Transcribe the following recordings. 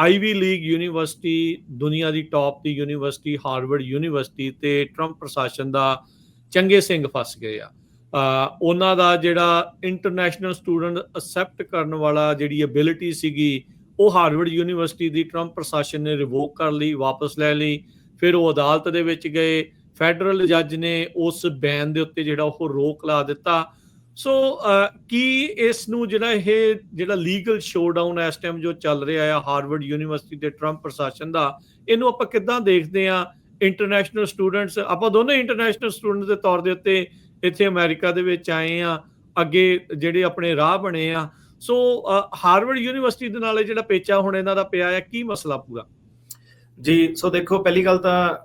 Ivy League university ਦੁਨੀਆ ਦੀ top ਦੀ ਯੂਨੀਵਰਸਿਟੀ ਹਾਰਵਰਡ ਯੂਨੀਵਰਸਿਟੀ ਤੇ ਟਰੰਪ ਪ੍ਰਸ਼ਾਸਨ ਦਾ ਚੰਗੇ ਸਿੰਘ ਫਸ ਗਏ ਆ। ਉਹਨਾਂ ਦਾ ਜਿਹੜਾ ਇੰਟਰਨੈਸ਼ਨਲ ਸਟੂਡੈਂਟ ਅਸੈਪਟ ਕਰਨ ਵਾਲਾ ਜਿਹੜੀ ਐਬਿਲਿਟੀ ਸੀਗੀ, ਉਹ ਹਾਰਵਰਡ ਯੂਨੀਵਰਸਿਟੀ ਦੀ ਟਰੰਪ ਪ੍ਰਸ਼ਾਸਨ ਨੇ ਰਿਵੋਕ ਕਰ ਲਈ, ਵਾਪਸ ਲੈ ਲਈ, ਫਿਰ ਉਹ ਅਦਾਲਤ ਦੇ ਵਿੱਚ ਗਏ। ਫੈਡਰਲ ਜੱਜ ਨੇ ਉਸ ਬੈਨ ਦੇ ਉੱਤੇ ਜਿਹੜਾ ਉਹ ਰੋਕ ਲਾ ਦਿੱਤਾ। ਸੋ ਕੀ ਇਸ ਨੂੰ ਜਿਹੜਾ ਇਹ ਜਿਹੜਾ ਲੀਗਲ ਸ਼ੋਡਾਊਨ ਇਸ ਟਾਈਮ ਜੋ ਚੱਲ ਰਿਹਾ ਆ ਹਾਰਵਰਡ ਯੂਨੀਵਰਸਿਟੀ ਦੇ ਟਰੰਪ ਪ੍ਰਸ਼ਾਸਨ ਦਾ, ਇਹਨੂੰ ਆਪਾਂ ਕਿੱਦਾਂ ਦੇਖਦੇ ਆ ਇੰਟਰਨੈਸ਼ਨਲ ਸਟੂਡੈਂਟਸ ਆਪਾਂ ਦੋਨੇ ਇੰਟਰਨੈਸ਼ਨਲ ਸਟੂਡੈਂਟ ਦੇ ਤੌਰ ਦੇ ਉੱਤੇ ਇੱਥੇ ਅਮਰੀਕਾ ਦੇ ਵਿੱਚ ਆਏ ਆ ਅੱਗੇ ਜਿਹੜੇ ਆਪਣੇ ਰਾਹ ਬਣੇ ਆ। ਸੋ ਹਾਰਵਰਡ ਯੂਨੀਵਰਸਿਟੀ ਦੇ ਨਾਲ ਇਹ ਜਿਹੜਾ ਪੇਚਾ ਹੁਣ ਇਹਨਾਂ ਦਾ ਪਿਆ ਆ, ਕੀ ਮਸਲਾ ਪੂਰਾ? ਜੀ ਸੋ ਦੇਖੋ, ਪਹਿਲੀ ਗੱਲ ਤਾਂ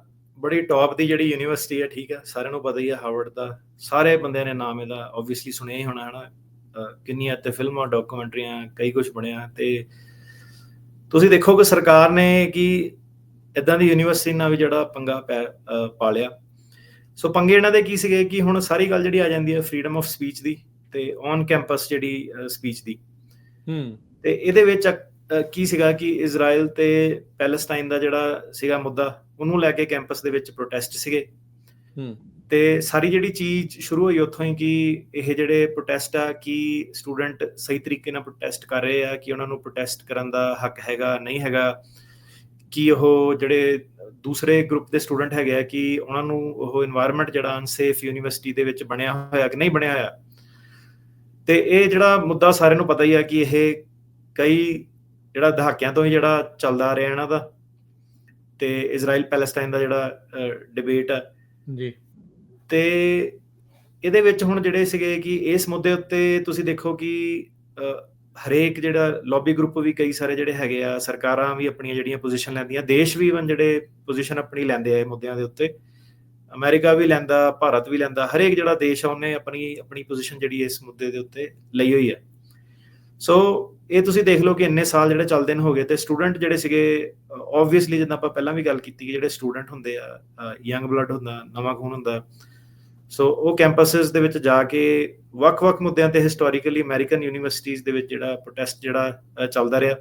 ਬੜੀ ਟੌਪ ਦੀ ਜਿਹੜੀ ਯੂਨੀਵਰਸਿਟੀ ਹੈ ਠੀਕ ਹੈ ਸਾਰਿਆਂ ਨੂੰ ਪਤਾ ਹੀ ਹੈ ਹਾਰਵਰਡ ਦਾ ਸਾਰੇ ਬੰਦਿਆਂ ਨੇ ਨਾਮ ਇਹਦਾ ਆਬਵੀਅਸਲੀ ਸੁਣਿਆ ਹੀ ਹੋਣਾ ਹੈ ਨਾ ਅਹ ਕਿੰਨੀਆਂ ਤੇ ਫਿਲਮਾਂ ਡਾਕੂਮੈਂਟਰੀਆਂ ਕਈ ਕੁਝ ਬਣਿਆ ਤੇ ਤੁਸੀਂ ਦੇਖੋ ਕਿ ਸਰਕਾਰ ਨੇ ਕਿ ਇਦਾਂ ਦੀ ਯੂਨੀਵਰਸਿਟੀ ਨਾਲ ਵੀ ਜਿਹੜਾ ਪੰਗਾ ਪਾਲਿਆ। ਸੋ ਪੰਗੇ ਇਹਨਾਂ ਦੇ ਕੀ ਸੀਗੇ ਕਿ ਹੁਣ ਸਾਰੀ ਗੱਲ ਜਿਹੜੀ ਆ ਜਾਂਦੀ ਹੈ ਫਰੀडम ਆਫ ਸਪੀਚ ਦੀ ਤੇ ਔਨ ਕੈਂਪਸ ਜਿਹੜੀ ਸਪੀਚ ਦੀ। ਹੂੰ। ਤੇ ਇਹਦੇ ਵਿੱਚ ਕੀ ਸੀਗਾ ਕਿ ਇਜ਼ਰਾਈਲ ਤੇ ਪੈਲਸਟਾਈਨ ਦਾ ਜਿਹੜਾ ਸੀਗਾ ਮੁੱਦਾ ਉਹਨੂੰ ਲੈ ਕੇ ਕੈਂਪਸ ਦੇ ਵਿੱਚ ਪ੍ਰੋਟੈਸਟ ਸੀਗੇ। ਹੂੰ। ਤੇ ਸਾਰੀ ਜਿਹੜੀ ਚੀਜ਼ ਸ਼ੁਰੂ ਹੋਈ ਉੱਥੋਂ ਹੀ ਕਿ ਇਹ ਜਿਹੜੇ ਪ੍ਰੋਟੈਸਟ ਆ ਕਿ ਸਟੂਡੈਂਟ ਸਹੀ ਤਰੀਕੇ ਨਾਲ ਪ੍ਰੋਟੈਸਟ ਕਰ ਰਹੇ ਆ ਕਿ ਉਹਨਾਂ ਨੂੰ ਪ੍ਰੋਟੈਸਟ ਕਰਨ ਦਾ ਹੱਕ ਹੈਗਾ ਨਹੀਂ ਹੈਗਾ? ਕਿ ਉਹ ਜਿਹੜੇ ਦੂਸਰੇ ਗਰੁੱਪ ਦੇ ਸਟੂਡੈਂਟ ਹੈਗੇ ਆ ਕਿ ਉਹਨਾਂ ਨੂੰ ਉਹ এনवायरमेंट ਜਿਹੜਾ ਅਨਸੇਫ ਯੂਨੀਵਰਸਿਟੀ ਦੇ ਵਿੱਚ ਬਣਿਆ ਹੋਇਆ ਕਿ ਨਹੀਂ ਬਣਿਆ ਹੋਇਆ? ਤੇ ਇਹ ਜਿਹੜਾ ਮੁੱਦਾ ਸਾਰਿਆਂ ਨੂੰ ਪਤਾ ਹੀ ਆ ਕਿ ਇਹ ਕਈ ਜਿਹੜਾ ਦਹਾਕਿਆਂ ਤੋਂ ਹੀ ਜਿਹੜਾ ਚੱਲਦਾ ਆ ਰਿਹਾ ਇਹਨਾਂ ਦਾ ਤੇ ਇਜ਼ਰਾਈਲ ਪੈਲੇਸਟਾਈਨ ਦਾ ਜਿਹੜਾ ਡਿਬੇਟ ਆ। ਜੀ। ਤੇ ਇਹਦੇ ਵਿੱਚ ਹੁਣ ਜਿਹੜੇ ਸੀਗੇ ਕਿ ਇਸ ਮੁੱਦੇ ਉੱਤੇ ਤੁਸੀਂ ਦੇਖੋ ਕਿ ਹਰੇਕ ਜਿਹੜਾ ਲੌਬੀ ਗਰੁੱਪ ਵੀ ਕਈ ਸਾਰੇ ਜਿਹੜੇ ਹੈਗੇ ਆ ਸਰਕਾਰਾਂ ਵੀ ਆਪਣੀਆਂ ਜਿਹੜੀਆਂ ਪੋਜੀਸ਼ਨ ਲੈਂਦੀਆਂ ਦੇਸ਼ ਵੀ ਇਵਨ ਜਿਹੜੇ ਪੋਜੀਸ਼ਨ ਆਪਣੀ ਲੈਂਦੇ ਆ ਇਹ ਮੁੱਦਿਆਂ ਦੇ ਉੱਤੇ। ਅਮਰੀਕਾ ਵੀ ਲੈਂਦਾ ਭਾਰਤ ਵੀ ਲੈਂਦਾ ਹਰੇਕ ਜਿਹੜਾ ਦੇਸ਼ ਆ ਉਹਨੇ ਆਪਣੀ ਆਪਣੀ ਪੋਜੀਸ਼ਨ ਜਿਹੜੀ ਇਸ ਮੁੱਦੇ ਦੇ ਉੱਤੇ ਲਈ ਹੋਈ ਹੈ ਸੋ ਇਹ ਤੁਸੀਂ ਦੇਖ ਲਓ ਕਿ ਇੰਨੇ ਸਾਲ ਜਿਹੜੇ ਚੱਲਦੇ ਨੇ ਹੋ ਗਏ ਤੇ ਸਟੂਡੈਂਟ ਜਿਹੜੇ ਸੀਗੇ ਆਬਵੀਅਸਲੀ ਜਿੱਦਾਂ ਆਪਾਂ ਪਹਿਲਾਂ ਵੀ ਗੱਲ ਕੀਤੀ ਕਿ ਜਿਹੜੇ ਸਟੂਡੈਂਟ ਹੁੰਦੇ ਆ ਯੰਗ ਬਲੱਡ ਹੁੰਦਾ, ਨਵਾਂ ਖੂਨ ਹੁੰਦਾ। ਸੋ ਉਹ ਕੈਂਪਸਸ ਦੇ ਵਿੱਚ ਜਾ ਕੇ ਵੱਖ-ਵੱਖ ਮੁੱਦਿਆਂ ਤੇ ਹਿਸਟੋਰੀਕਲੀ ਅਮਰੀਕਨ ਯੂਨੀਵਰਸਿਟੀਜ਼ ਦੇ ਵਿੱਚ ਜਿਹੜਾ ਪ੍ਰੋਟੈਸਟ ਜਿਹੜਾ ਚੱਲਦਾ ਰਿਹਾ।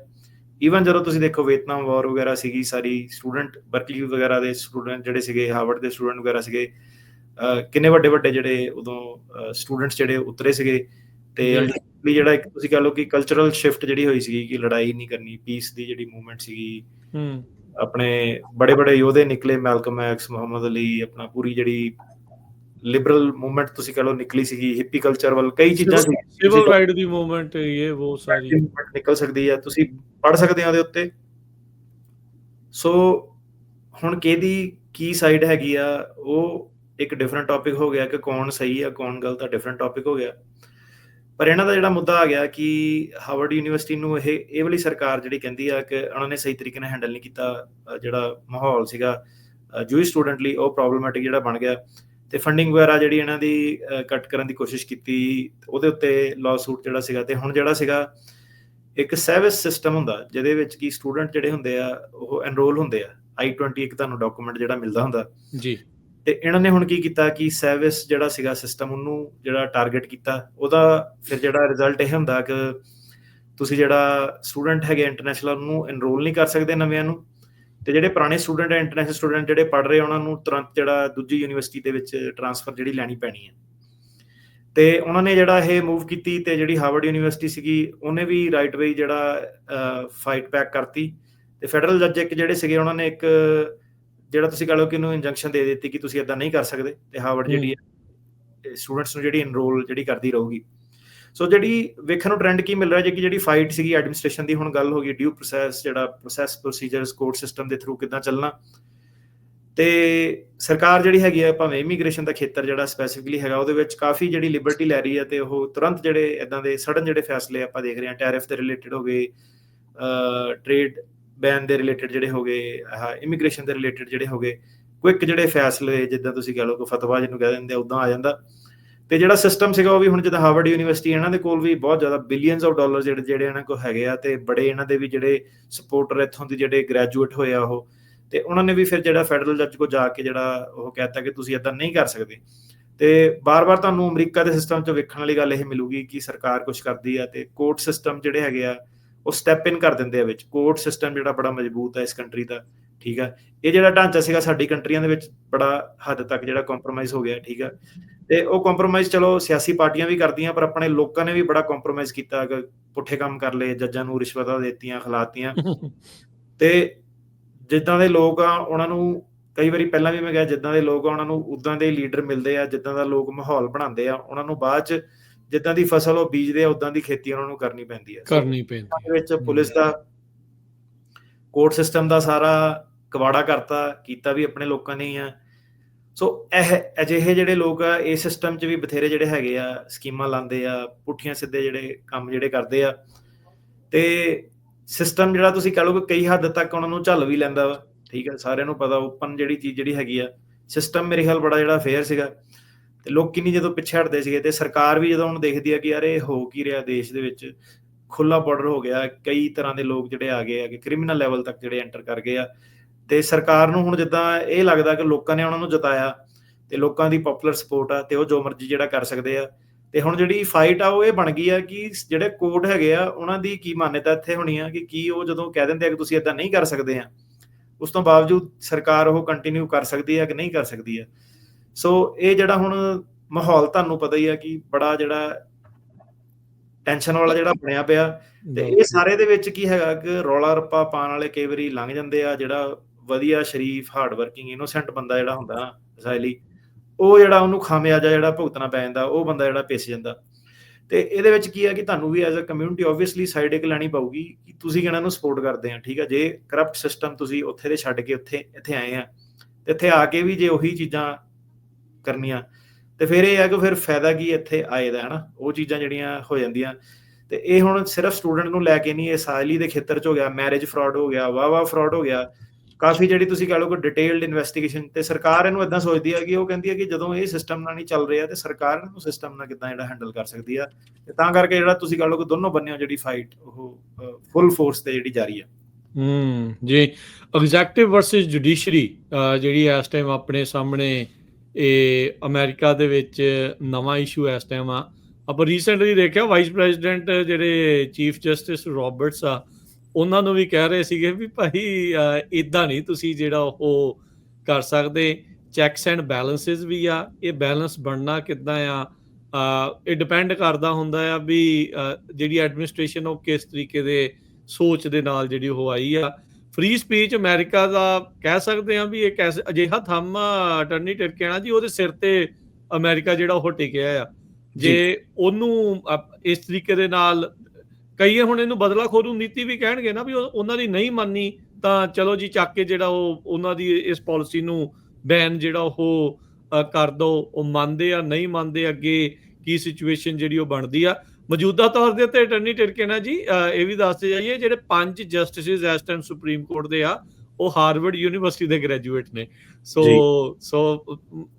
ਈਵਨ ਜਦੋਂ ਤੁਸੀਂ ਦੇਖੋ ਵੀਅਤਨਾਮ ਵਾਰ ਵਗੈਰਾ ਸੀਗੀ, ਸਾਰੀ ਸਟੂਡੈਂਟ ਬਰਕਲੀ ਵਗੈਰਾ ਦੇ ਸਟੂਡੈਂਟ ਜਿਹੜੇ ਸੀਗੇ ਹਾਰਵਰਡ ਦੇ ਸਟੂਡੈਂਟ ਵਗੈਰਾ ਸੀਗੇ ਕਿੰਨੇ ਵੱਡੇ ਵੱਡੇ ਜਿਹੜੇ ਉਦੋਂ ਸਟੂਡੈਂਟਸ ਜਿਹੜੇ ਉਤਰੇ ਸੀਗੇ ਤੇ ਅਲਟੀਮੇਟਲੀ ਜਿਹੜਾ ਇੱਕ ਤੁਸੀਂ ਕਹ ਲਓ ਕਿ ਕਲਚਰਲ ਸ਼ਿਫਟ ਜਿਹੜੀ ਹੋਈ ਸੀਗੀ ਕਿ ਲੜਾਈ ਨਹੀਂ ਕਰਨੀ ਪੀਸ ਦੀ ਜਿਹੜੀ ਮੂਵਮੈਂਟ ਸੀਗੀ ਹੂੰ। ਆਪਣੇ ਬੜੇ ਬੜੇ ਯੋਧੇ ਨਿਕਲੇ ਮੈਲਕਮ ਐਕਸ ਮੁਹੰਮਦ ਅਲੀ ਆਪਣਾ ਪੂਰੀ ਜਿਹੜੀ ਲਿਬਰਲ ਮੂਵਮੈਂਟ ਤੁਸੀਂ ਕਹ ਲਓ ਨਿਕਲੀ ਸੀਗੀ ਹਿੱਪੀ ਕਲਚਰ ਵੱਲ ਕਈ ਚੀਜ਼ਾਂ ਸੀ ਸਿਵਲ ਰਾਈਟ ਦੀ ਮੂਵਮੈਂਟ ਇਹ ਉਹ ਸਾਰੀ ਨਿਕਲ ਸਕਦੀ ਹੈ ਤੁਸੀਂ ਪੜ ਸਕਦੇ ਹੋ ਉਹਦੇ ਉੱਤੇ। ਸੋ ਹੁਣ ਕਿਹਦੀ ਕੀ ਸਾਈਡ ਹੈਗੀ ਆ ਉਹ ਇੱਕ ਡਿਫਰੈਂਟ ਟੌਪਿਕ ਹੋ ਗਿਆ ਕਿ ਕੌਣ ਸਹੀ ਆ ਕੌਣ ਗਲਤ ਆ ਡਿਫਰੈਂਟ ਟੌਪਿਕ ਹੋ ਗਿਆ। ਪਰ ਇਹਨਾਂ ਦਾ ਜਿਹੜਾ ਮੁੱਦਾ ਆ ਗਿਆ ਕਿ ਹਾਰਵਰਡ ਯੂਨੀਵਰਸਿਟੀ ਨੂੰ ਇਹ ਇਹ ਵਾਲੀ ਸਰਕਾਰ ਜਿਹੜੀ ਕਹਿੰਦੀ ਆ ਕਿ ਉਹਨਾਂ ਨੇ ਸਹੀ ਤਰੀਕੇ ਨਾਲ ਹੈਂਡਲ ਨਹੀਂ ਕੀਤਾ ਜਿਹੜਾ ਮਾਹੌਲ ਸੀਗਾ ਜੂਇਸ਼ ਸਟੂਡੈਂਟ ਲਈ ਉਹ ਪ੍ਰੋਬਲਮੈਟਿਕ ਜਿਹੜਾ ਬਣ ਗਿਆ। ਤੇ ਫੰਡਿੰਗ ਵਗੈਰਾ ਜਿਹੜੀ ਇਹਨਾਂ ਦੀ ਕੱਟ ਕਰਨ ਦੀ ਕੋਸ਼ਿਸ਼ ਕੀਤੀ, ਉਹਦੇ ਉੱਤੇ ਲਾਅ ਸੂਟ ਜਿਹੜਾ ਸੀਗਾ ਤੇ ਹੁਣ ਜਿਹੜਾ ਸੀਗਾ, ਇੱਕ ਸਰਵਿਸ ਸਿਸਟਮ ਹੁੰਦਾ, ਜਿਹਦੇ ਵਿੱਚ ਕੀ ਸਟੂਡੈਂਟ ਜਿਹੜੇ ਹੁੰਦੇ ਆ, ਉਹ ਐਨਰੋਲ ਹੁੰਦੇ ਆ। I20 ਇੱਕ ਤੁਹਾਨੂੰ ਡਾਕੂਮੈਂਟ ਜਿਹੜਾ ਮਿਲਦਾ ਹੁੰਦਾ। ਜੀ। ਤੇ ਇਹਨਾਂ ਨੇ ਹੁਣ ਕੀ ਕੀਤਾ ਕਿ ਸਰਵਿਸ ਜਿਹੜਾ ਸੀਗਾ ਸਿਸਟਮ ਉਹਨੂੰ ਜਿਹੜਾ ਟਾਰਗੇਟ ਕੀਤਾ, ਉਹਦਾ ਫਿਰ ਜਿਹੜਾ ਰਿਜ਼ਲਟ ਇਹ ਹੁੰਦਾ ਕਿ ਤੁਸੀਂ ਜਿਹੜਾ ਸਟੂਡੈਂਟ ਹੈਗੇ ਇੰਟਰਨੈਸ਼ਨਲ ਨੂੰ ਐਨਰੋਲ ਨਹੀਂ ਕਰ ਸਕਦੇ ਨਵਿਆਂ ਨੂੰ, ਤੇ ਜਿਹੜੇ ਪੁਰਾਣੇ ਸਟੂਡੈਂਟ ਹੈ ਇੰਟਰਨੈਸ਼ਨਲ ਸਟੂਡੈਂਟ ਜਿਹੜੇ ਪੜ ਰਹੇ ਉਹਨਾਂ ਨੂੰ ਤੁਰੰਤ ਜਿਹੜਾ ਦੂਜੀ ਯੂਨੀਵਰਸਿਟੀ ਦੇ ਵਿੱਚ ਟ੍ਰਾਂਸਫਰ ਜਿਹੜੀ ਲੈਣੀ ਪੈਣੀ ਹੈ। ਤੇ ਉਹਨਾਂ ਨੇ ਜਿਹੜਾ ਇਹ ਮੂਵ ਕੀਤੀ ਤੇ ਜਿਹੜੀ ਹਾਰਵਰਡ ਯੂਨੀਵਰਸਿਟੀ ਸੀਗੀ, ਉਹਨੇ ਵੀ ਰਾਈਟ ਵੇ ਜਿਹੜਾ ਫਾਈਟ ਬੈਕ ਕਰਤੀ। ਤੇ ਫੈਡਰਲ ਜੱਜ ਇੱਕ ਜਿਹੜੇ ਸੀਗੇ, ਉਹਨਾਂ ਨੇ ਇੱਕ ਜਿਹੜਾ ਤੁਸੀਂ ਕਹ ਲਓ ਕਿ ਇਹਨੂੰ ਇੰਜੰਕਸ਼ਨ ਦੇ ਦਿੱਤੀ ਕਿ ਤੁਸੀਂ ਇਦਾਂ ਨਹੀਂ ਕਰ ਸਕਦੇ ਤੇ ਹਾਰਵਰਡ ਜਿਹੜੀ ਹੈ। ਸਟੂਡੈਂਟਸ ਨੂੰ ਜਿਹੜੀ ਐਨਰੋਲ ਜਿਹੜੀ ਕਰਦੀ ਰਹੂਗੀ। ਸੋ ਜਿਹੜੀ ਵੇਖਣ ਨੂੰ ਟ੍ਰੈਂਡ ਕੀ ਮਿਲ ਰਿਹਾ ਜੇ ਕਿ ਜਿਹੜੀ ਫਾਈਟ ਸੀਗੀ ਐਡਮਿਨਿਸਟ੍ਰੇਸ਼ਨ ਦੀ ਹੁਣ ਗੱਲ ਹੋ ਗਈ ਡਿਊ ਪ੍ਰੋਸੈਸ ਜਿਹੜਾ ਪ੍ਰੋਸੈਸ ਪ੍ਰੋਸੀਜਰਸ ਕੋਰਟ ਸਿਸਟਮ ਦੇ ਥਰੂ ਕਿੱਦਾਂ ਚੱਲਣਾ। ਤੇ ਸਰਕਾਰ ਜਿਹੜੀ ਹੈਗੀ ਹੈ ਭਾਵੇਂ ਇਮੀਗ੍ਰੇਸ਼ਨ ਦਾ ਖੇਤਰ ਜਿਹੜਾ ਸਪੈਸੀਫਿਕਲੀ ਹੈਗਾ ਉਹਦੇ ਵਿੱਚ ਕਾਫੀ ਜਿਹੜੀ ਲਿਬਰਟੀ ਲੈ ਰਹੀ ਹੈ ਤੇ ਉਹ ਤੁਰੰਤ ਜਿਹੜੇ ਇਦਾਂ ਦੇ ਸਡਨ ਜਿਹੜੇ ਫੈਸਲੇ ਆਪਾਂ ਦੇਖ ਰਹੇ ਹਾਂ ਟੈਰਿਫ ਦੇ ਰਿਲੇਟਡ ਹੋ ਗਏ ਟ੍ਰੇਡ ਬੈਨ ਦੇ ਰਿਲੇਟਡ ਜਿਹੜੇ ਹੋ ਗਏ, ਆਹ ਇਮੀਗ੍ਰੇਸ਼ਨ ਦੇ ਰਿਲੇਟਡ ਜਿਹੜੇ ਹੋ ਗਏ ਕੁਇਕ ਜਿਹੜੇ ਫੈਸਲੇ ਜਿੱਦਾਂ ਤੁਸੀਂ ਕਹ ਲਓ ਕਿ ਫਤਵਾ ਜਿਹਨੂੰ ਕਹਿ ਦਿੰਦੇ ਉਦਾਂ ਆ ਜਾਂਦਾ। ਤੇ ਜਿਹੜਾ ਸਿਸਟਮ ਸੀਗਾ ਉਹ ਵੀ ਹੁਣ ਜਿੱਦਾਂ ਹਾਰਵਰਡ ਯੂਨੀਵਰਸਿਟੀ ਇਹਨਾਂ ਦੇ ਕੋਲ ਵੀ ਬਹੁਤ ਜ਼ਿਆਦਾ ਬਿਲੀਅਨਸ ਆਫ ਡਾਲਰ ਜਿਹੜੇ ਜਿਹੜੇ ਇਹਨਾਂ ਕੋਲ ਹੈਗੇ ਆ ਤੇ ਬੜੇ ਇਹਨਾਂ ਦੇ ਵੀ ਜਿਹੜੇ ਸਪੋਰਟਰ ਇੱਥੋਂ ਦੇ ਜਿਹੜੇ ਗ੍ਰੈਜੂਏਟ ਹੋਏ ਆ ਉਹ, ਤੇ ਉਹਨਾਂ ਨੇ ਵੀ ਫਿਰ ਜਿਹੜਾ ਫੈਡਰਲ ਜੱਜ ਕੋ ਜਾ ਕੇ ਜਿਹੜਾ ਉਹ ਕਹਿਤਾ ਕਿ ਤੁਸੀਂ ਇਦਾਂ ਨਹੀਂ ਕਰ ਸਕਦੇ। ਤੇ ਬਾਰ-ਬਾਰ ਤੁਹਾਨੂੰ ਅਮਰੀਕਾ ਦੇ ਸਿਸਟਮ 'ਚ ਵੇਖਣ ਵਾਲੀ ਗੱਲ ਇਹ ਮਿਲੂਗੀ ਕਿ ਸਰਕਾਰ ਕੁਝ ਕਰਦੀ ਆ ਤੇ ਕੋਰਟ ਸਿਸਟਮ ਜਿਹੜੇ ਹੈਗੇ ਆ ਉਹ ਸਟੈਪ ਇਨ ਕਰ ਦਿੰਦੇ ਆ ਵਿੱਚ। ਕੋਰਟ ਸਿਸਟਮ ਜਿਹੜਾ ਬੜਾ ਮਜ਼ਬੂਤ ਹੈ ਇਸ ਕੰਟਰੀ ਦਾ ਠੀਕ ਆ? ਇਹ ਜਿਹੜਾ ਢਾਂਚਾ ਸੀਗਾ ਸਾਡੀ ਕੰਟਰੀਆਂ ਦੇ ਵਿੱਚ ਬੜਾ ਹੱਦ ਤੱਕ ਜਿਹੜਾ ਕੰਪਰੋਮਾਈਜ਼ ਹੋ ਗਿਆ ਠੀਕ ਆ? ਤੇ ਉਹ ਕੰਪਰੋਮਾਈਜ਼ ਚਲੋ ਸਿਆਸੀ ਪਾਰਟੀਆਂ ਵੀ ਕਰਦੀਆਂ ਪਰ ਆਪਣੇ ਲੋਕਾਂ ਨੇ ਵੀ ਬੜਾ ਕੰਪਰੋਮਾਈਜ਼ ਕੀਤਾ। ਕਿ ਪੁੱਠੇ ਕੰਮ ਕਰ ਲਏ ਜੱਜਾਂ ਨੂੰ ਰਿਸ਼ਵਤਾਂ ਦਿੱਤੀਆਂ ਖਿਲਾਤੀਆਂ। ਤੇ ਜਿੱਦਾਂ ਦੇ ਲੋਕ ਆ ਉਹਨਾਂ ਨੂੰ ਕਈ ਵਾਰੀ ਪਹਿਲਾਂ ਵੀ ਮੈਂ ਕਿਹਾ ਜਿੱਦਾਂ ਦੇ ਲੋਕ ਆ ਉਹਨਾਂ ਨੂੰ ਉਦਾਂ ਦੇ ਲੀਡਰ ਮਿਲਦੇ ਆ ਜਿੱਦਾਂ ਦਾ ਲੋਕ ਮਾਹੌਲ ਬਣਾਉਂਦੇ ਆ ਉਹਨਾਂ ਨੂੰ ਬਾਅਦ ਚ ਜਿੱਦਾਂ ਦੀ ਫਸਲ ਉਹ ਬੀਜਦੇ ਆ ਉਦਾਂ ਦੀ ਖੇਤੀ ਉਹਨਾਂ ਨੂੰ ਕਰਨੀ ਪੈਂਦੀ ਹੈ ਕਰਨੀ ਪੈਂਦੀ ਦੇ ਵਿੱਚ ਪੁਲਿਸ ਦਾ ਕੋਰਟ ਸਿਸਟਮ ਦਾ ਸਾਰਾ ਕਵਾੜਾ ਕਰਤਾ ਕੀਤਾ ਵੀ ਆਪਣੇ ਲੋਕਾਂ ਨੇ ਹੀ ਆ। ਸੋ ਇਹ ਅਜਿਹੇ ਜਿਹੜੇ ਲੋਕ ਆ ਇਹ ਸਿਸਟਮ 'ਚ ਵੀ ਬਥੇਰੇ ਜਿਹੜੇ ਹੈਗੇ ਆ ਸਕੀਮਾਂ ਲਾਉਂਦੇ ਆ ਪੁੱਠੀਆਂ ਸਿੱਧੇ ਜਿਹੜੇ ਕੰਮ ਜਿਹੜੇ ਕਰਦੇ ਆ। ਤੇ ਸਿਸਟਮ ਜਿਹੜਾ ਤੁਸੀਂ ਕਹ ਲਓ ਕਿ ਕਈ ਹੱਦ ਤੱਕ ਉਹਨਾਂ ਨੂੰ ਝੱਲ ਵੀ ਲੈਂਦਾ ਵਾ। ਠੀਕ ਹੈ ਸਾਰਿਆਂ ਨੂੰ ਪਤਾ ਓਪਨ ਜਿਹੜੀ ਚੀਜ਼ ਜਿਹੜੀ ਹੈਗੀ ਆ ਸਿਸਟਮ ਮੇਰੇ ਖਿਆਲ ਬੜਾ ਜਿਹੜਾ ਫੇਅਰ ਸੀਗਾ। ਤੇ ਲੋਕੀ ਨਹੀਂ ਜਦੋਂ ਪਿੱਛੇ ਹਟਦੇ ਸੀਗੇ ਤੇ ਸਰਕਾਰ ਵੀ ਜਦੋਂ ਹੁਣ ਦੇਖਦੀ ਆ ਕਿ ਯਾਰ ਇਹ ਹੋ ਕੀ ਰਿਹਾ ਦੇਸ਼ ਦੇ ਵਿੱਚ ਖੁੱਲਾ ਬਾਰਡਰ ਹੋ ਗਿਆ, ਕਈ ਤਰ੍ਹਾਂ ਦੇ ਲੋਕ ਜਿਹੜੇ ਆ ਗਏ ਆ ਕਿ ਕ੍ਰਿਮੀਨਲ ਲੈਵਲ ਤੱਕ ਜਿਹੜੇ ਐਂਟਰ ਕਰ ਗਏ ਆ ਤੇ ਸਰਕਾਰ ਨੂੰ ਹੁਣ ਜਿੱਦਾਂ ਇਹ ਲੱਗਦਾ ਕਿ ਲੋਕਾਂ ਨੇ ਉਹਨਾਂ ਨੂੰ ਜਿਤਾਇਆ ਤੇ ਲੋਕਾਂ ਦੀ ਪਪੂਲਰ ਸਪੋਰਟ ਆ ਤੇ ਉਹ ਜੋ ਮਰਜ਼ੀ ਜਿਹੜਾ ਕਰ ਸਕਦੇ ਆ ਤੇ ਹੁਣ ਜਿਹੜੀ ਫਾਈਟ ਆ ਉਹ ਇਹ ਬਣ ਗਈ ਆ ਕਿ ਜਿਹੜੇ ਕੋਰਟ ਹੈਗੇ ਆ ਉਹਨਾਂ ਦੀ ਕੀ ਮਾਨਤਾ ਇੱਥੇ ਹੋਣੀ ਆ ਕਿ ਕੀ ਉਹ ਜਦੋਂ ਕਹਿ ਦਿੰਦੇ ਆ ਕਿ ਤੁਸੀਂ ਇਦਾਂ ਨਹੀਂ ਕਰ ਸਕਦੇ ਆ, ਉਸ ਤੋਂ ਬਾਵਜੂਦ ਸਰਕਾਰ ਉਹ ਕੰਟੀਨਿਊ ਕਰ ਸਕਦੀ ਆ ਕਿ ਨਹੀਂ ਕਰ ਸਕਦੀ ਆ। ਸੋ ਇਹ ਜਿਹੜਾ ਹੁਣ ਮਾਹੌਲ ਤੁਹਾਨੂੰ ਪਤਾ ਹੀ ਆ ਕਿ ਬੜਾ ਜਿਹੜਾ ਟੈਨਸ਼ਨ ਵਾਲਾ ਜਿਹੜਾ ਬਣਿਆ ਪਿਆ। ਤੇ ਇਹ ਸਾਰੇ ਦੇ ਵਿੱਚ ਕੀ ਹੈਗਾ ਕਿ ਰੌਲਾ ਰੱਪਾ ਪਾਣ ਵਾਲੇ ਕਈ ਵਾਰੀ ਲੰਘ ਜਾਂਦੇ ਆ ਜਿਹੜਾ ਵਧੀਆ ਸ਼ਰੀਫ ਹਾਰਡ ਵਰਕਿੰਗ ਇਨੋਸੈਂਟ ਬੰਦਾ ਜਿਹੜਾ ਹੁੰਦਾ ਸਾਇਲੀ ਉਹ ਜਿਹੜਾ ਉਹਨੂੰ ਖਾਮਿਆਜਾ ਜਿਹੜਾ ਭੁਗਤਣਾ ਪੈ ਜਾਂਦਾ ਉਹ ਬੰਦਾ ਜਿਹੜਾ ਪਿਸ ਜਾਂਦਾ। ਤੇ ਇਹਦੇ ਵਿੱਚ ਕੀ ਹੈ ਕਿ ਤੁਹਾਨੂੰ ਵੀ as a community obviously side ਇੱਕ ਲੈਣੀ ਪਊਗੀ ਕਿ ਤੁਸੀਂ ਕਿਹਨਾਂ ਨੂੰ ਸਪੋਰਟ ਕਰਦੇ ਆ ਠੀਕ ਆ? ਜੇ ਕਰਪਟ ਸਿਸਟਮ ਤੁਸੀਂ ਉੱਥੇ ਦੇ ਛੱਡ ਕੇ ਉੱਥੇ ਇੱਥੇ ਆਏ ਆ ਤੇ ਇੱਥੇ ਆ ਕੇ ਵੀ ਜੇ ਉਹੀ ਚੀਜ਼ਾਂ ਕਰਨੀਆਂ। ਤੇ ਫਿਰ ਇਹ ਹੈ ਕਿ ਫਿਰ ਫਾਇਦਾ ਕੀ ਇੱਥੇ ਆਏ ਦਾ, ਹਨਾ? ਉਹ ਚੀਜ਼ਾਂ ਜਿਹੜੀਆਂ ਹੋ ਜਾਂਦੀਆਂ। ਤੇ ਇਹ ਹੁਣ ਸਿਰਫ ਸਟੂਡੈਂਟ ਨੂੰ ਲੈ ਕੇ ਨਹੀਂ, ਇਹ ਸਾਇਲੀ ਦੇ ਖੇਤਰ 'ਚ ਹੋ ਗਿਆ, ਮੈਰਿਜ ਫਰਾਡ ਹੋ ਗਿਆ ਵਾਵਾ ਫਰਾਡ ਹੋ ਗਿਆ। ਕਾਫੀ ਜਿਹੜੀ ਤੁਸੀਂ ਕਹ ਲਓ ਕਿ ਡਿਟੇਲਡ ਇਨਵੈਸਟੀਗੇਸ਼ਨ ਤੇ ਸਰਕਾਰ ਇਹਨੂੰ ਇਦਾਂ ਸੋਚਦੀ ਹੈ ਕਿ ਉਹ ਕਹਿੰਦੀ ਹੈ ਕਿ ਜਦੋਂ ਇਹ ਸਿਸਟਮ ਨਾਲ ਨਹੀਂ ਚੱਲ ਰਿਹਾ, ਤੇ ਸਰਕਾਰ ਇਹਨੂੰ ਸਿਸਟਮ ਨਾਲ ਕਿਦਾਂ ਜਿਹੜਾ ਹੈਂਡਲ ਕਰ ਸਕਦੀ ਆ। ਤੇ ਤਾਂ ਕਰਕੇ ਜਿਹੜਾ ਤੁਸੀਂ ਕਹ ਲਓ ਕਿ ਦੋਨੋਂ ਬੰਨਿਓ ਜਿਹੜੀ ਫਾਈਟ ਉਹ ਫੁੱਲ ਫੋਰਸ ਤੇ ਜਿਹੜੀ ਜਾਰੀ ਹੈ ਹੂੰ, ਜੀ। ਐਗਜ਼ੈਕਟਿਵ ਵਰਸਸ ਜੁਡੀਸ਼ਰੀ ਜਿਹੜੀ ਇਸ ਟਾਈਮ ਆਪਣੇ ਸਾਹਮਣੇ ਇਹ ਅਮਰੀਕਾ ਦੇ ਵਿੱਚ ਨਵਾਂ ਇਸ਼ੂ ਇਸ ਟਾਈਮ ਆ। ਆਪਾਂ ਰੀਸੈਂਟਲੀ ਦੇਖਿਆ ਵਾਈਸ ਪ੍ਰੈਜ਼ੀਡੈਂਟ ਜਿਹੜੇ ਚੀਫ ਜਸਟਿਸ ਰਾਬਰਟਸ ਆ, ਉਹਨਾਂ ਨੂੰ ਵੀ ਕਹਿ ਰਹੇ ਸੀਗੇ ਵੀ ਭਾਈ ਇਦਾਂ ਨਹੀਂ ਤੁਸੀਂ ਜਿਹੜਾ ਉਹ ਕਰ ਸਕਦੇ ਚੈਕਸ ਐਂਡ ਬੈਲੈਂਸਸ ਵੀ ਆ, ਇਹ ਬੈਲੈਂਸ ਬਣਨਾ ਕਿੱਦਾਂ ਆ? ਇਹ ਡਿਪੈਂਡ ਕਰਦਾ ਹੁੰਦਾ ਆ ਵੀ ਜਿਹੜੀ ਐਡਮਿਨਿਸਟ੍ਰੇਸ਼ਨ ਉਹ ਕਿਸ ਤਰੀਕੇ ਦੇ ਸੋਚ ਦੇ ਨਾਲ ਜਿਹੜੀ ਉਹ ਆਈ ਆ। ਫ੍ਰੀ ਸਪੀਚ ਅਮਰੀਕਾ ਦਾ ਕਹਿ ਸਕਦੇ ਆ ਵੀ ਇੱਕ ਐਸਾ ਅਜਿਹਾ ਥੰਮ ਅਟਰਨੀ ਟਿਰਕੇਣਾ ਜੀ ਉਹਦੇ ਸਿਰ ਤੇ ਅਮਰੀਕਾ ਜਿਹੜਾ ਉਹ ਟਿਕਿਆ ਆ। ਜੇ ਉਹਨੂੰ ਇਸ ਤਰੀਕੇ ਦੇ ਨਾਲ ਕਈ ਹੁਣ ਇਹਨੂੰ ਬਦਲਾਖੋਰੂ ਨੀਤੀ ਵੀ ਕਹਿਣਗੇ ਨਾ ਵੀ ਉਹਨਾਂ ਦੀ ਨਹੀਂ ਮੰਨੀ ਤਾਂ ਚਲੋ ਜੀ ਚੱਕ ਕੇ ਜਿਹੜਾ ਉਹ ਉਹਨਾਂ ਦੀ ਇਸ ਪਾਲਿਸੀ ਨੂੰ ਬੈਨ ਜਿਹੜਾ ਉਹ ਕਰ ਦੋ। ਉਹ ਮੰਨਦੇ ਆ ਨਹੀਂ ਮੰਨਦੇ ਅੱਗੇ ਕੀ ਸਿਚੁਏਸ਼ਨ ਜਿਹੜੀ ਉਹ ਬਣਦੀ ਆ। ਮੌਜੂਦਾ ਤੌਰ ਦੇ ਉੱਤੇ ਅਟਰਨੀ ਟਿਰਕੇਨਾ ਜੀ ਇਹ ਵੀ ਦੱਸਦੇ ਜਾਈਏ ਜਿਹੜੇ ਪੰਜ ਜਸਟਿਸਿਸ ਇਸ ਟਾਈਮ ਸੁਪਰੀਮ ਕੋਰਟ ਦੇ ਆ ਉਹ ਹਾਰਵਰਡ ਯੂਨੀਵਰਸਿਟੀ ਦੇ ਗ੍ਰੈਜੂਏਟ ਨੇ। ਸੋ ਸੋ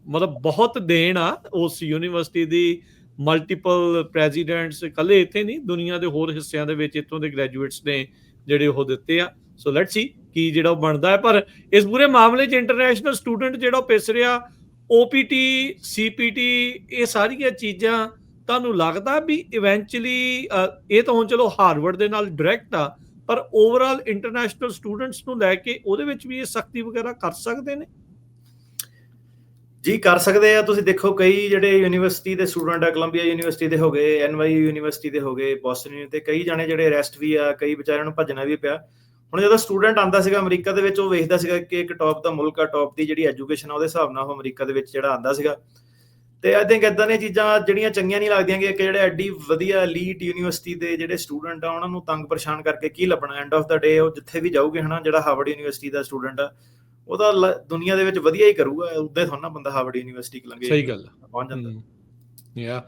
ਮਤਲਬ ਬਹੁਤ ਦੇਣ ਆ ਉਸ ਯੂਨੀਵਰਸਿਟੀ ਦੀ ਮਲਟੀਪਲ ਪ੍ਰੈਜ਼ੀਡੈਂਟਸ ਕੱਲੇ ਇੱਥੇ ਨਹੀਂ ਦੁਨੀਆ ਦੇ ਹੋਰ ਹਿੱਸਿਆਂ ਦੇ ਵਿੱਚ ਇਤੋਂ ਦੇ ਗ੍ਰੈਜੂਏਟਸ ਨੇ ਜਿਹੜੇ ਉਹ ਦਿੱਤੇ ਆ। ਸੋ ਲੈਟਸ ਸੀ ਕੀ ਜਿਹੜਾ ਉਹ ਬਣਦਾ ਹੈ। ਪਰ ਇਸ ਪੂਰੇ ਮਾਮਲੇ 'ਚ ਇੰਟਰਨੈਸ਼ਨਲ ਸਟੂਡੈਂਟ ਜਿਹੜਾ ਪਿਸ ਰਿਹਾ OPT CPT ਇਹ ਸਾਰੀਆਂ ਚੀਜ਼ਾਂ ਤੁਹਾਨੂੰ ਲੱਗਦਾ ਵੀ ਇਵੈਂਚੁਅਲੀ ਇਹ ਤਾਂ ਹੁਣ ਚਲੋ ਹਾਰਵਰਡ ਦੇ ਨਾਲ ਡਾਇਰੈਕਟ ਆ, ਪਰ ਓਵਰਆਲ ਇੰਟਰਨੈਸ਼ਨਲ ਸਟੂਡੈਂਟਸ ਨੂੰ ਲੈ ਕੇ ਉਹਦੇ ਵਿੱਚ ਵੀ ਇਹ ਸਖਤੀ ਵਗੈਰਾ ਕਰ ਸਕਦੇ ਨੇ? ਜੀ, ਕਰ ਸਕਦੇ ਆ। ਤੁਸੀਂ ਦੇਖੋ, ਕਈ ਜਿਹੜੇ ਯੂਨੀਵਰਸਿਟੀ ਦੇ ਸਟੂਡੈਂਟ ਆ ਕੋਲੰਬੀਆ ਯੂਨੀਵਰਸਿਟੀ ਦੇ ਹੋਗੇ ਐਨਵਾਈਯੂ ਯੂਨੀਵਰਸਿਟੀ ਦੇ ਹੋਗੇ ਬੋਸਟਨ ਤੇ ਕਈ ਜਾਣੇ ਜਿਹੜੇ ਅਰੈਸਟ ਵੀ ਆ, ਕਈ ਵਿਚਾਰਿਆਂ ਨੂੰ ਭੱਜਣਾ ਵੀ ਪਿਆ। ਹੁਣ ਜਦੋਂ ਸਟੂਡੈਂਟ ਆਂਦਾ ਸੀਗਾ ਅਮਰੀਕਾ ਦੇ ਵਿੱਚ, ਉਹ ਵੇਖਦਾ ਸੀਗਾ ਕਿ ਇੱਕ ਟੌਪ ਦਾ ਮੁਲਕ ਆ ਟੌਪ ਦੀ ਜਿਹੜੀ ਐਜੂਕੇਸ਼ਨ ਆ, ਉਹਦੇ ਹਿਸਾਬ ਨਾਲ ਉਹ ਅਮਰੀਕਾ ਦੇ ਵਿੱਚ ਜਿਹੜਾ ਆਂਦਾ ਸੀਗਾ। ਤੇ ਆਈ ਥਿੰਕ ਇਦਾਂ ਦੀਆਂ ਚੀਜ਼ਾਂ ਜਿਹੜੀਆਂ ਚੰਗੀਆਂ ਨਹੀਂ ਲੱਗਦੀਆਂ ਕਿ ਜਿਹੜੇ ਐਡੀ ਵਧੀਆ ਲੀਡ ਯੂਨੀਵਰਸਿਟੀ ਦੇ ਜਿਹੜੇ ਸਟੂਡੈਂਟ ਆ ਉਹਨਾਂ ਨੂੰ ਤੰਗ ਪਰੇਸ਼ਾਨ ਕਰਕੇ ਕੀ ਲੱਭਣਾ? ਐਂਡ ਆਫ ਦਾ ਡੇ ਉਹ ਜਿੱਥੇ ਵੀ ਜਾਊਗੇ ਹਨਾ ਜਿਹੜਾ ਹਾਰਵਰਡ ਯੂਨੀਵਰਸਿਟੀ ਦਾ ਸਟੂਡੈਂਟ ਆ ਉਹਦਾ ਦੁਨੀਆ ਦੇ ਵਿੱਚ ਵਧੀਆ ਹੀ ਕਰੂਗਾ ਉਦੋਂ ਥੋੜਾ ਬੰਦਾ ਹਾਰਵਰਡ ਯੂਨੀਵਰਸਿਟੀ ਲੰਗੇ ਸਹੀ ਗੱਲ ਪਹੁੰਚ ਜਾਂਦਾ। ਯਾ